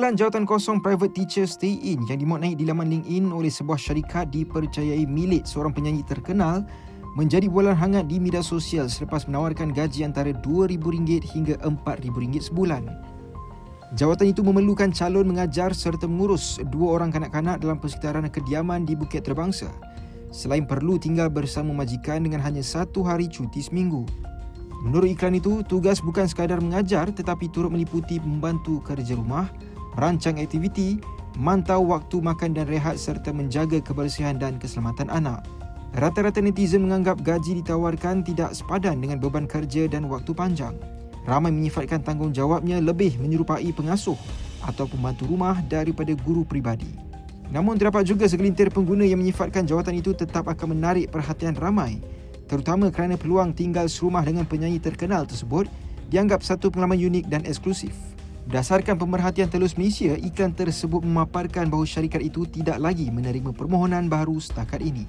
Iklan jawatan kosong private teacher stay in yang dimuat naik di laman LinkedIn oleh sebuah syarikat dipercayai milik seorang penyanyi terkenal menjadi bualan hangat di media sosial selepas menawarkan gaji antara RM2,000 hingga RM4,000 sebulan. Jawatan itu memerlukan calon mengajar serta mengurus dua orang kanak-kanak dalam persekitaran kediaman di Bukit Terbangsa selain perlu tinggal bersama majikan dengan hanya satu hari cuti seminggu. Menurut iklan itu, tugas bukan sekadar mengajar tetapi turut meliputi membantu kerja rumah, merancang aktiviti, mantau waktu makan dan rehat serta menjaga kebersihan dan keselamatan anak. Rata-rata netizen menganggap gaji ditawarkan tidak sepadan dengan beban kerja dan waktu panjang. Ramai menyifatkan tanggungjawabnya lebih menyerupai pengasuh atau pembantu rumah daripada guru pribadi. Namun terdapat juga segelintir pengguna yang menyifatkan jawatan itu tetap akan menarik perhatian ramai terutama kerana peluang tinggal serumah dengan penyanyi terkenal tersebut dianggap satu pengalaman unik dan eksklusif. Berdasarkan pemerhatian Telus Malaysia, iklan tersebut memaparkan bahawa syarikat itu tidak lagi menerima permohonan baru setakat ini.